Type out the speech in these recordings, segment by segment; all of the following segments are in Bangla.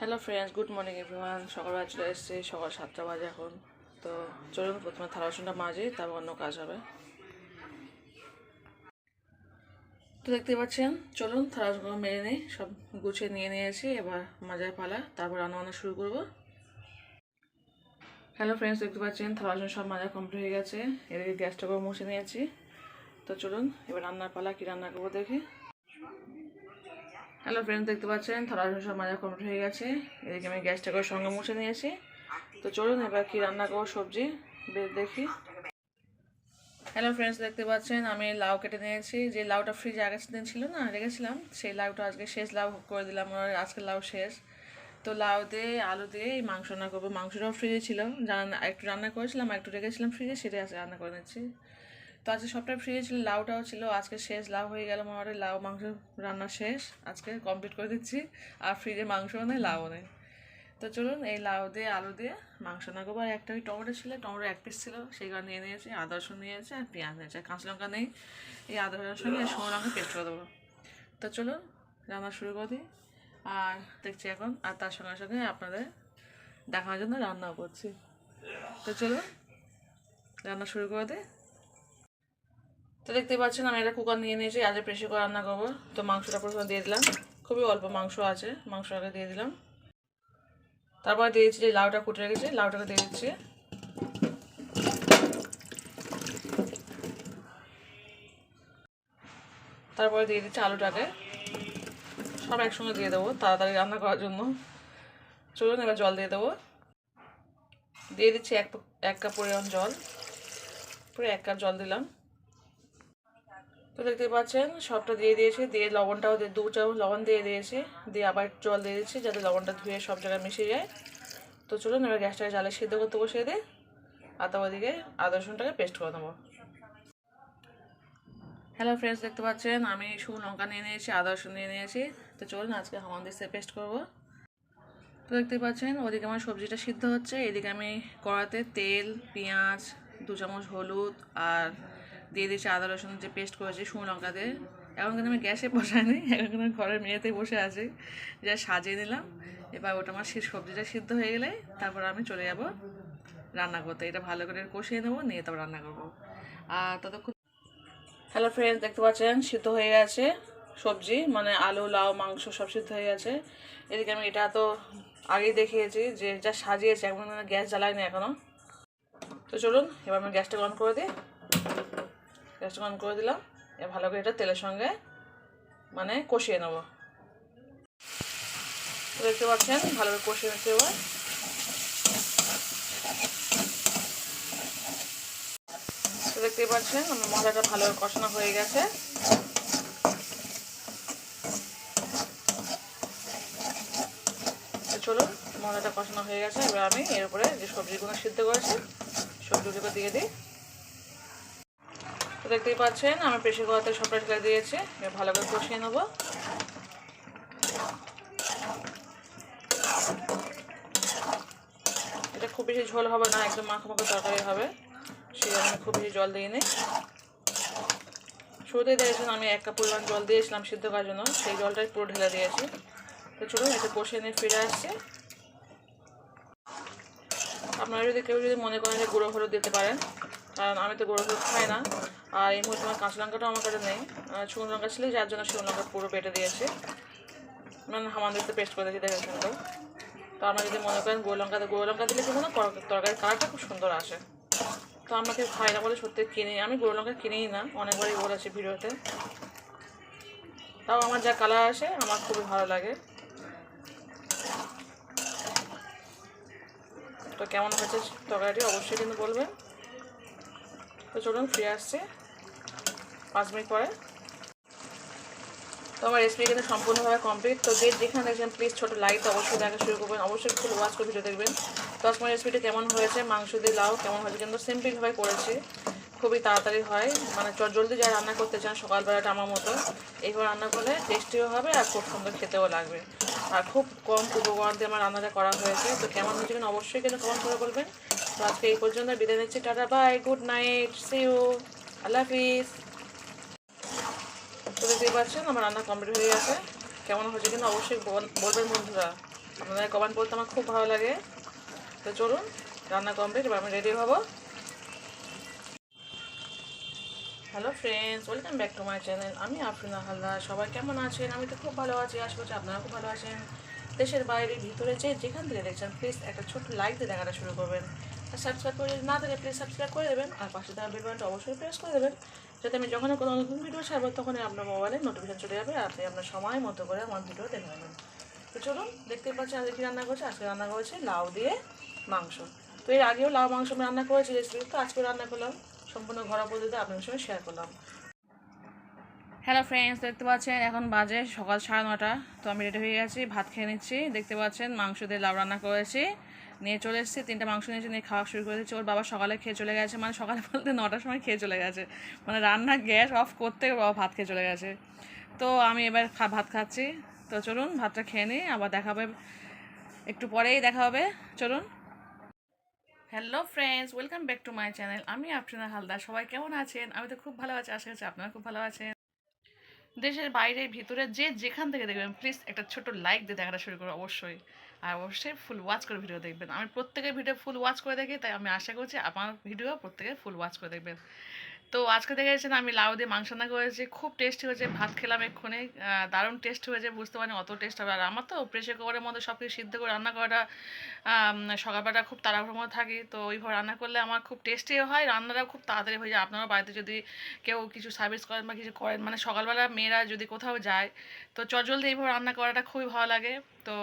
Hello friends good morning everyone সকালবেলা চলে এসেছি সকাল সাতটা বাজে এখন। তো চলুন, প্রথমে থালা বাসনটা মাজি, তারপর অন্য কাজ হবে। তো দেখতে পাচ্ছেন, চলুন, থালা মেরে নিই, সব গুছিয়ে নিয়ে নিয়েছি, এবার মাজার পালা, তারপর রান্না বান্না শুরু করব। হ্যালো ফ্রেন্ডস দেখতে পাচ্ছেন, থালা সব মাজা কমপ্লিট হয়ে গেছে। এদিকে গ্যাসটা করে মুছে নিয়েছি। তো চলুন, এবার রান্নার পালা, কী রান্না করব দেখি। হ্যালো ফ্রেন্ডস দেখতে পাচ্ছেন? থালা সব মাজা কমপ্লিট হয়ে গেছে। এদিকে আমি গ্যাসটা করে সঙ্গে মুছে নিয়েছি। তো চলুন এবার কি রান্না করব, সবজি বেশ দেখি। হ্যালো ফ্রেন্ডস দেখতে পাচ্ছেন? আমি লাউ কেটে নিয়েছি। যে লাউটা ফ্রিজে আগের দিন ছিল না, রেখেছিলাম, সেই লাউটা আজকে শেষ লাউ করে দিলাম আজকে লাউ শেষ। তো লাউ দিয়ে, আলু দিয়ে এই মাংস রান্না করব। মাংসটাও ফ্রিজে ছিল। একটু রান্না করেছিলাম, একটু রেখেছিলাম ফ্রিজে সেটাই আজকে রান্না করে নিচ্ছি। তো আজকে সবটাই ফ্রিজে ছিল, লাউটাও ছিল, আজকে শেষ, লাউ হয়ে গেল আমার লাউ, মাংস রান্না শেষ, আজকে কমপ্লিট করে দিচ্ছি, আর ফ্রিজে মাংসও নেই, লাউও নেই। তো চলুন এই লাউ দিয়ে, আলু দিয়ে মাংস না করব আর একটা ওই টমেটো ছিল, টমেটো এক পিস ছিল সেইগুলো নিয়ে নিয়েছি, আদা, রসুন নিয়েছি, আর পেঁয়াজ নিয়েছি কাঁচা লঙ্কা নেই। এই আদা, রসুন আর শুকনো লঙ্কা পেস্ট করে দেবো। তো চলুন, রান্না শুরু করে দিই আর দেখছি এখন, আর তার সঙ্গে সঙ্গে আপনাদের দেখানোর জন্য রান্নাও করছি। তো চলুন, রান্না শুরু করে দিই। তো দেখতে পাচ্ছেন, আমি একটা কুকার নিয়ে নিয়েছি আজ প্রেশার করে রান্না করব। তো মাংসটা প্রথমে দিয়ে দিলাম। খুবই অল্প মাংস আছে, মাংস আগে দিয়ে দিলাম। তারপর দিয়ে দিচ্ছি যে লাউটা কুটে রেখেছি, লাউটাকে দিয়ে দিচ্ছি। তারপরে দিয়ে দিচ্ছি আলুটাকে। সব একসঙ্গে দিয়ে দেবো, তাড়াতাড়ি রান্না করার জন্য। চলুন, এবার জল দিয়ে দেবো। দিয়ে দিচ্ছি এক এক কাপ পরিমাণ জল। পুরো এক কাপ জল দিলাম। তো দেখতে পাচ্ছেন, সবটা দিয়ে দিয়েছি, দিয়ে লবণটাও দিয়ে, দু চামচ লবণ দিয়ে দিয়েছি, দিয়ে আবার জল দিয়ে দিচ্ছি যাতে লবণটা ধুয়ে সব জায়গায় মিশে যায়। তো চলুন এবার গ্যাসটাকে জালে সিদ্ধ করতে বসিয়ে দিই, আর তারপর দিকে আদা রসুনটাকে পেস্ট করে দেবো হ্যালো ফ্রেন্ডস দেখতে পাচ্ছেন, আমি শুকনো লঙ্কা নিয়ে নিয়েছি, আদা রসুন নিয়ে নিয়েছি। তো চলুন আজকে হামান দিচ্ছে পেস্ট করব। তো দেখতে পাচ্ছেন, ওদিকে আমার সবজিটা সিদ্ধ হচ্ছে, এদিকে আমি কড়াতে তেল, পেঁয়াজ, দু চামচ হলুদ, আর দিয়ে দিয়েছি আদা, রসুন, যে পেস্ট করেছি, শুকনো লঙ্কা দিয়ে। এখন কিন্তু আমি গ্যাসে বসাইনি, এখন কিন্তু ঘরের মেয়েতেই বসে আছি। যা সাজিয়ে নিলাম, এবার ওটা আমার সবজিটা সিদ্ধ হয়ে গেলে তারপর আমি চলে যাব রান্না করতে। এটা ভালো করে কষিয়ে নেব, নিয়ে তারপর রান্না করব। আর ততক্ষণ হ্যালো ফ্রেন্ডস দেখতে পাচ্ছেন, সিদ্ধ হয়ে গেছে সবজি মানে আলু, লাউ, মাংস সব সিদ্ধ হয়ে গেছে। এদিকে আমি এটা তো আগেই দেখিয়েছি যে যা সাজিয়েছে, এখন গ্যাস জ্বালাইনি এখনও তো চলুন, এবার আমি গ্যাসটা অন করে দিই। গ্যাসটা অন করে দিলাম। এবার ভালো করে এটা তেলের সঙ্গে মানে কষিয়ে নেব। দেখতে পাচ্ছেন, ভালো করে কষিয়ে নিচ্ছি এবার। তো দেখতেই পাচ্ছেন, আমার মশলাটা ভালো কষানো হয়ে গেছে। চলুন, মশলাটা কষানো হয়ে গেছে। এবার আমি এর উপরে যে সবজিগুলো সিদ্ধ করেছি সবজিগুলো দিয়ে দিই। দেখতেই পাচ্ছেন আমি প্রেশার কুকারতে সবটা ঢেলে দিয়েছি। এবার ভালো করে কষিয়ে নেব। এটা খুব বেশি ঝোল হবে না, একদম মাখো মাখো তরকারি হবে। সেই জন্য খুব বেশি জল দিইনি। শুরুতেই দিয়েছিলাম আমি এক কাপ পরিমাণ জল দিয়েছিলাম সিদ্ধ করার জন্য, সেই জলটাই পুরো ঢেলে দিয়েছি। তো চলুন এটা কষিয়ে নিয়ে ফিরে আসছে। আপনারা যদি কেউ যদি মনে করেন যে গুঁড়ো হলুদ দিতে পারেন, কারণ আমি তো গুঁড়ো হলুদ খাই না আর এই মুহূর্তে আমার কাঁচা লঙ্কাটাও আমার কাছে নেই। শুকনো লঙ্কা ছিল যার জন্য শুকনো লঙ্কা পুরো বেটে দিয়েছে। মানে হামান দিতে পেস্ট করে দিয়েছি, দেখেছেন তো? তো আমরা যদি মনে করেন গুঁড়ো লঙ্কা গুঁড়ো লঙ্কা দিলে কিন্তু না তরকারির কালারটা খুব সুন্দর আসে। তো আমাকে না বলে সত্যি কিনে, আমি গুঁড়ো লঙ্কা কিনেই না, অনেকবারই বলেছি ভিডিওতে। তাও আমার যা কালার আসে, আমার খুবই ভালো লাগে। তো কেমন হয়েছে তরকারিটি অবশ্যই কিন্তু বলবেন। তো চলুন, ফিরে আসছে। পাঁচ মিনিট পরে। তো আমার রেসিপি কিন্তু সম্পূর্ণভাবে কমপ্লিট তো যে যেখানে দেখছেন প্লিজ ছোটো লাইক অবশ্যই দেখা শুরু করবেন। অবশ্যই ফুল ওয়াচ করে ভিডিও দেখবেন। তো আজকে কেমন হয়েছে, মাংস দিয়ে লাউ কেমন হয়েছে, কিন্তু সিম্পলভাবে করেছি। খুবই তাড়াতাড়ি হয়। মানে চট জলদি যা রান্না করতে চান, সকালবেলাটা আমার মতো, এইভাবে রান্না করলে টেস্টিও হবে আর খুব সুন্দর খেতেও লাগবে। আর খুব কম উপকরণ দিয়ে আমার রান্নাটা করা হয়েছে। তো কেমন হয়েছে কিন্তু অবশ্যই কিন্তু কমেন্ট করে বলবেন। তো আজকে এই পর্যন্ত বিদায় নিচ্ছি। Tata bye good night see you আল্লাহ হাফিজ। তো দেখতেই পাচ্ছেন, আমার রান্না কমপ্লিট হয়ে গেছে। কেমন হয়েছে কিন্তু অবশ্যই বল- বলবেন বন্ধুরা। আপনাদের কমেন্ট বলতে আমার খুব ভালো লাগে। তো চলুন, রান্না কমপ্লিট এবার আমি রেডি হব। Hello friends welcome back to my channel আমি আফরিনা হালদার। সবাই কেমন আছেন? আমি তো খুব ভালো আছি, আশা করছি আপনারা খুব ভালো আছেন। দেশের বাইরে, ভিতরে যে যেখান থেকে দেখছেন প্লিজ একটা ছোট্ট লাইক দিয়ে দেখাটা শুরু করবেন। আর সাবস্ক্রাইব করে না থাকে প্লিজ সাবস্ক্রাইব করে দেবেন। আর পাশে থাকা বেল বাটনটা অবশ্যই প্রেস করে দেবেন। যাতে আমি যখন কোনো নতুন ভিডিও ছাড়বো, তখনই আপনার মোবাইলে নোটিফিকেশন চলে যাবে আপনি আপনার সময় মতো করে আমার ভিডিও দেখে নেবেন তো চলুন দেখতে পাচ্ছেন আজকে কী রান্না করছি? আজকে রান্না করেছি লাউ দিয়ে মাংস। তো এর আগেও লাউ মাংস আমি রান্না করেছি রেসিপি, তো আজকে রান্না করলাম। সম্পূর্ণ ঘরোয়া পদ্ধতিতে আপনাদের সঙ্গে শেয়ার করলাম। হ্যালো ফ্রেন্ডস দেখতে পাচ্ছেন এখন বাজে সকাল সাড়ে নটা, তো আমি রেডি হয়ে গেছি, ভাত খেয়ে নিচ্ছি। দেখতে পাচ্ছেন মাংস দিয়ে লাউ রান্না করেছি। নিয়ে চলে এসেছি, তিনটা মাংস নিয়েছি নিয়ে খাওয়া শুরু করে দিচ্ছি ওর বাবা সকালে খেয়ে চলে গেছে মানে সকালে বলতে নটার সময় খেয়ে চলে গেছে। মানে রান্না গ্যাস অফ করতে বাবা ভাত খেয়ে চলে গেছে। তো আমি এবার ভাত খাচ্ছি। তো চলুন, ভাতটা খেয়ে নিই, আবার দেখা হবে, একটু পরেই দেখা হবে। চলুন। Hello friends welcome back to my channel আমি আফরিনা হালদার, সবাই কেমন আছেন? আমি তো খুব ভালো আছি, আশা করছি আপনারা খুব ভালো আছেন। দেশের বাইরে, ভিতরে যে যেখান থেকে দেখবেন প্লিজ একটা ছোট লাইক দিয়ে দেখাটা শুরু করো, অবশ্যই। আর অবশ্যই ফুল ওয়াচ করে ভিডিও দেখবেন। আমি প্রত্যেকের ভিডিও ফুল ওয়াচ করে দেখি, তাই আমি আশা করছি আমার ভিডিও প্রত্যেকের ফুল ওয়াচ করে দেখবেন। তো আজকে দেখেছেন আমি লাউ দিয়ে মাংস রান্না করেছি, খুব টেস্টি হয়েছে, ভাত খেলাম এক্ষুনি দারুণ টেস্ট হয়েছে, বুঝতে পারিনি অত টেস্ট হবে। আর আমার তো প্রেশার কুকারের মধ্যে সব কিছু সিদ্ধ করে রান্না করাটা সকালবেলা খুব তাড়াহুড়োর মধ্যে থাকি। তো ওইভাবে রান্না করলে আমার খুব টেস্টিও হয়, রান্নাটাও খুব তাড়াতাড়ি হয়ে যায়। আপনারা বাড়িতে যদি কেউ কিছু সার্ভিস করেন বা কিছু করেন মানে সকালবেলা মেয়েরা যদি কোথাও যায়, তো চজল দিয়ে এইভাবে রান্না করাটা খুবই ভালো লাগে। তো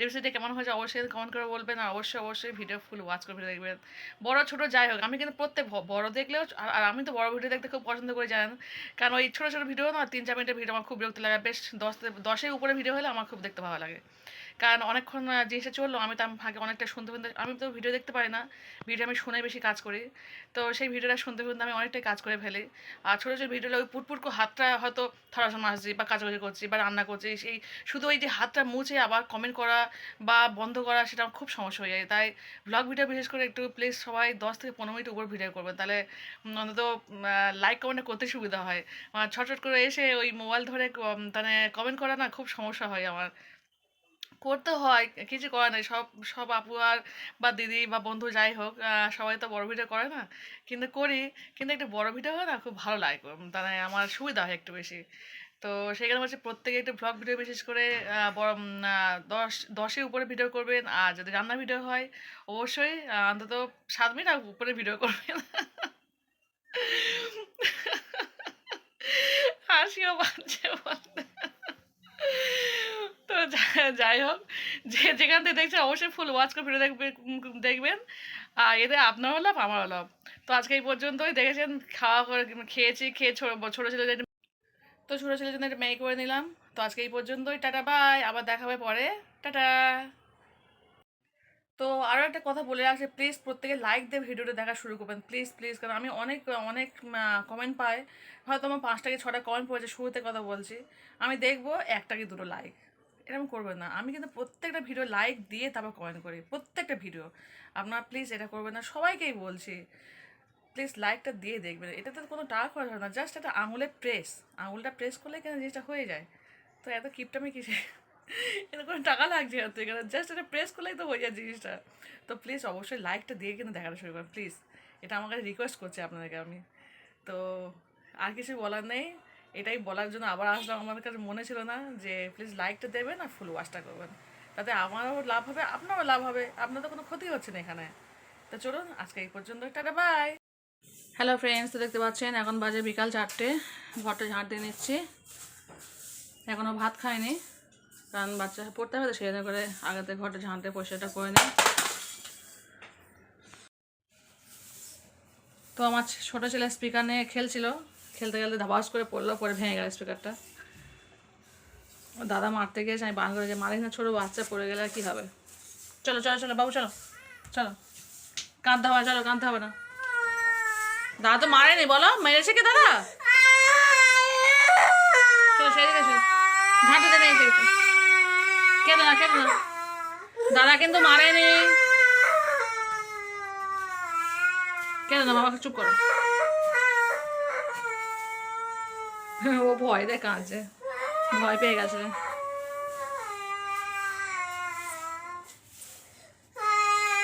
রেসিপিটা কেমন হয়েছে অবশ্যই কমেন্ট করে বলবেন, আর অবশ্যই অবশ্যই ভিডিও ফুল ওয়াচ করে ভিডিও দেখবেন। বড়, ছোট যাই হোক, আমি কিন্তু প্রত্যেক বড় দেখলেও আর- আমি তো বড় ভিডিও দেখতে খুব পছন্দ করি, জানেন? কারণ ওই ছোটো ছোটো ভিডিও না, তিন, চার মিনিটের ভিডিও আমার খুব বিরক্ত লাগে। বেশ দশ, দশের উপরে ভিডিও হলে আমার খুব দেখতে ভালো লাগে। কারণ অনেকক্ষণ জিনিসটা চলল, আমি তো আমি ফাঁকে অনেকটা শুনতে শুনতে আমি তো ভিডিও দেখতে পারি না। ভিডিও আমি শুনে বেশি কাজ করি। তো সেই ভিডিওটা শুনতে শুনতে আমি অনেকটাই কাজ করে ফেলি। আর ছোটো ছোটো ভিডিওটা ওই পুটপুট করে হাতটা হয়তো থালাসা মাছছি বা কাচাকুচি করছি বা রান্না করছি। সেই শুধু ওই যে হাতটা মুছে আবার কমেন্ট করা বা বন্ধ করা, সেটা আমার খুব সমস্যা হয়ে যায়। তাই ব্লগ ভিডিও বিশেষ করে একটু প্লিজ সবাই দশ থেকে পনেরো মিনিট উপর ভিডিও করবেন। তাহলে অন্তত লাইক কমেন্ট করতে সুবিধা হয়। ছট করে এসে ওই মোবাইল ধরে মানে কমেন্ট করা না খুব সমস্যা হয় আমার। করতে হয়, কিছু করার নেই সব সব আপু আর বা দিদি বা বন্ধু যাই হোক সবাই তো বড় ভিডিও করে না। কিন্তু করি, কিন্তু একটু বড় ভিডিও হয় না, খুব ভালো লাগে। মানে আমার সুবিধা হয় একটু বেশি। তো সেখানে বলছে প্রত্যেকে একটু ব্লগ ভিডিও বিশেষ করে বড় দশ, দশের উপরে ভিডিও করবেন। আর যদি রান্না ভিডিও হয়, অবশ্যই অন্তত সাত মিনিট আর উপরে ভিডিও করবেন। হাসিও পাচ্ছে বলতে। যাই হোক, যে যেখান থেকে দেখছেন অবশ্যই ফুল ওয়াচ করে ভিডিও দেখবে দেখবেন। আর এতে আপনারও লাভ, আমারও লাভ। তো আজকে এই পর্যন্তই, দেখেছেন খাওয়া করে খেয়েছি, খেয়ে ছোটো ছোটো ছেলেদের তো ছোটো ছেলের জন্য একটা ম্যাগি করে নিলাম। তো আজকে এই পর্যন্তই, টাটা বাই আবার দেখা হবে পরে। টাটা। তো আরও একটা কথা বলে রাখছি প্লিজ প্রত্যেকে লাইক দিয়ে ভিডিওটা দেখা শুরু করবেন। প্লিজ প্লিজ কারণ আমি অনেক অনেক কমেন্ট পাই। হয়তো আমার পাঁচটা কি ছটা কমেন্ট পড়েছে, শুরুতে কথা বলছি। আমি দেখব একটা কি দুটো লাইক এরকম করবেন না। আমি কিন্তু প্রত্যেকটা ভিডিও লাইক দিয়ে তারপর কমেন্ট করি। প্রত্যেকটা ভিডিও আপনারা প্লিজ এটা করবেন না। সবাইকেই বলছি প্লিজ লাইকটা দিয়ে দেখবেন। এটাতে কোনো টাকা খরচ হয় না। জাস্ট একটা আঙুলের প্রেস আঙুলটা প্রেস করলে কেন জিনিসটা হয়ে যায়। তো এত কিপটামি কিসে? এটা কোনো টাকা লাগছে না তো এখানে। জাস্ট এটা প্রেস করলেই তো হয়ে যায় জিনিসটা। তো প্লিজ অবশ্যই লাইকটা দিয়ে কিন্তু দেখানো শুরু করেন। প্লিজ এটা আমার কাছে রিকোয়েস্ট করছি আপনাদেরকে আমি। তো আর কিছু বলার নেই। এটাই বলার জন্য আবার আসলাম। আমাদের কাছে মনে ছিল না যে প্লিজ লাইকটা দেবেন আর ফুল ওয়াশটা করবেন। তাতে আমারও লাভ হবে, আপনারও লাভ হবে। আপনার তো কোনো ক্ষতি হচ্ছে না এখানে। তো চলুন, আজকে এই পর্যন্ত। টাটা বাই হ্যালো ফ্রেন্ডস তো দেখতে পাচ্ছেন, এখন বাজে বিকাল চারটে। ঘরটা ঝাঁট দিয়ে নিচ্ছি। এখনও ভাত খায়নি কারণ বাচ্চা পড়তে হবে, তো সেই জন্য করে আগেতে ঘরটা ঝাঁটতে পয়সাটা করে নিই। তো আমার ছোটো ছেলে স্পিকার নিয়ে খেলছিল। খেলতে খেলতে ধাবাস করে পড়ল, পরে ভেঙে গেল স্পিকারটা দাদা মারতে গিয়েছে, আমি বান করে যে মারিস না ছোটো বাচ্চা, পড়ে গেলে আর কী হবে? চলো চলো চলো, বাবু, চলো চলো। কাঁদতে হবে চলো, কাঁদতে হবে না। দাদা তো মারেনি, বলো, মেরেছে কি দাদা? চলো না দাদা কিন্তু মারেনি। কেন না, বাবাকে চুপ করো। ও ভয় দেখ কাঁদছে ভয় পেয়ে গেছে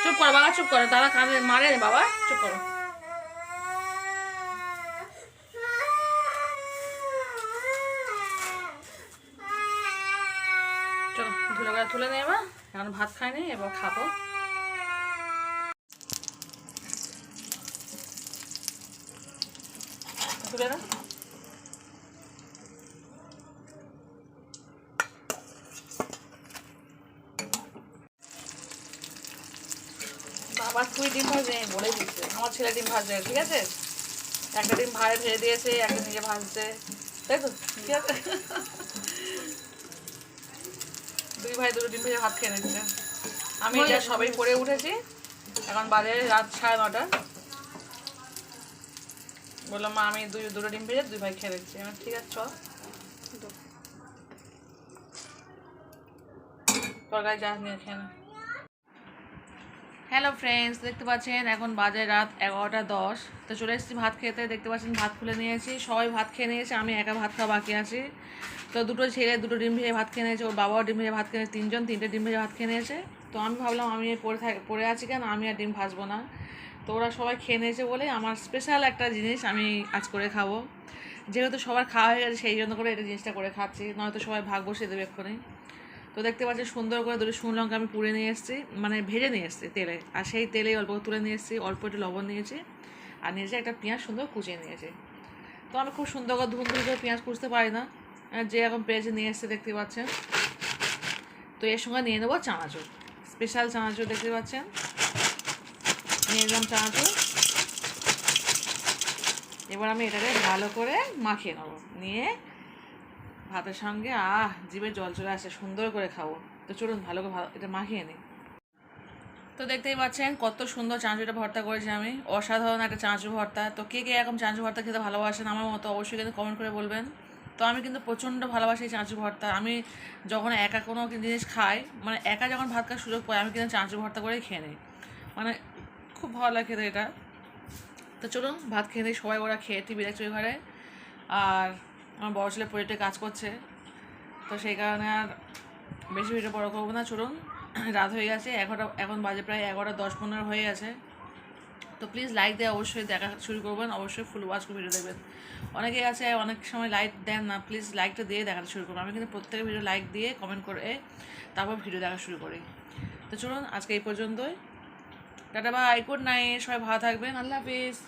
চুপ করো বাবা চুপ করো তারা কাঁদে মারে বাবা চুপ করো চলো ধুলো করে তুলে নেই এবার এখন ভাত খাইনি এবার খাব তুলে না বাবা তুই ডিম ভাজে বলে দিচ্ছে। আমার ছেলে ডিম ভাজবে ঠিক আছে? একটা ডিম ভাড়ে ভেজে দিয়েছে, একটা নিজে ভাজছে। তাই তো? ঠিক আছে? দুই ভাই দুটো ডিম ভেজে ভাত খেয়ে নিচ্ছে। আমি এটা সবাই করে উঠেছি। এখন বাজে রাত সাড়ে নটা। বললাম, মা, আমি দুই, দুটো ডিম ভেজে দুই ভাই খেয়ে নিচ্ছি। আমি ঠিক আছে, চল। তরকারি যা নিয়ে খেয়ে হ্যালো ফ্রেন্ডস দেখতে পাচ্ছেন এখন বাজে রাত এগারোটা দশ। তো চলে এসেছি ভাত খেতে, দেখতে পাচ্ছেন ভাত খুলে নিয়েছি। সবাই ভাত খেয়ে নিয়েছে, আমি একা ভাত খাওয়া বাকি আছি। তো দুটো ছেলে, দুটো ডিম ভেজে ভাত খেয়ে নিয়েছে, ওর বাবাও ডিম ভেজে ভাত খেয়ে নিয়েছে, তিনজন, তিনটে ডিম ভেজে ভাত খেয়ে নিয়েছে। তো আমি ভাবলাম, আমি পড়ে থাক, পড়ে আছি কেন? আমি আর ডিম ভাজবো না। তো ওরা সবাই খেয়ে নিয়েছে বলে আমার স্পেশাল একটা জিনিস আমি আজ করে খাব। যেহেতু সবার খাওয়া হয়ে গেছে, সেই জন্য করে এটা জিনিসটা করে খাচ্ছি। নয়তো সবাই ভাগ বসিয়ে দেবে এক্ষুনি। তো দেখতে পাচ্ছি সুন্দর করে দুটো শুকনো লঙ্কা আমি পুড়ে নিয়ে এসেছি। মানে ভেজে নিয়ে এসেছি তেলে। আর সেই তেলে অল্প তুলে নিয়ে এসেছি। অল্প একটু লবণ নিয়েছি। আর নিয়েছি একটা পেঁয়াজ সুন্দর কুচিয়ে নিয়েছি। তো আমি খুব সুন্দর করে ধুন ধুন করে পেঁয়াজ কুচতে পারি না। যে এখন পেঁয়াজে নিয়ে এসেছে দেখতে পাচ্ছেন। তো এর সঙ্গে নিয়ে নেব চানাচুর। স্পেশাল চানাচুর দেখতে পাচ্ছেন। নিয়ে নিলাম চানাচুর। এবার আমি এটাকে ভালো করে মাখিয়ে নেব। নিয়ে ভাতের সঙ্গে, আহ, জিভে জল চলে আসে, সুন্দর করে খাব। তো চলুন, ভালো করে এটা মাখিয়ে নিই। তো দেখতেই পাচ্ছেন, কত সুন্দর চাঁচুটা ভর্তা করেছি আমি। অসাধারণ একটা চাঁচু ভর্তা। তো কে কে এরকম চাঁচু ভর্তা খেতে ভালোবাসেন আমার মতো অবশ্যই কিন্তু কমেন্ট করে বলবেন। তো আমি কিন্তু প্রচণ্ড ভালোবাসি এই চাঁচু ভর্তা। আমি যখন একা কোনো জিনিস খাই মানে একা যখন ভাত খাওয়ার সুযোগ পাই, আমি কিন্তু চাঁচু ভর্তা করেই খেয়ে নিই। মানে খুব ভালো লাগে খেতে এটা। তো চলুন, ভাত খেয়ে নিই। সবাই ওরা খেয়ে টিভি দেখছে ঘরে। আর আমার বড় ছেলে প্রজেক্টে কাজ করছে। তো সেই কারণে আর বেশি ভিডিও বড় করব না, চলুন। রাত হয়ে গেছে, এগারোটা, এখন বাজে প্রায় এগারোটা দশ পনেরো হয়ে গেছে। তো প্লিজ লাইক দিয়ে অবশ্যই দেখা শুরু করবেন, অবশ্যই ফুল ওয়াচ করে ভিডিও দেখবেন। অনেকেই আছে, অনেক সময় লাইক দেন না প্লিজ লাইকটা দিয়ে দেখাতে শুরু করবেন আমি কিন্তু প্রত্যেক ভিডিও লাইক দিয়ে কমেন্ট করে তারপর ভিডিও দেখা শুরু করি। তো চলুন, আজকে এই পর্যন্তই। টাটা বাই গুড নাইট সবাই ভালো থাকবেন, আল্লাহ হাফিজ।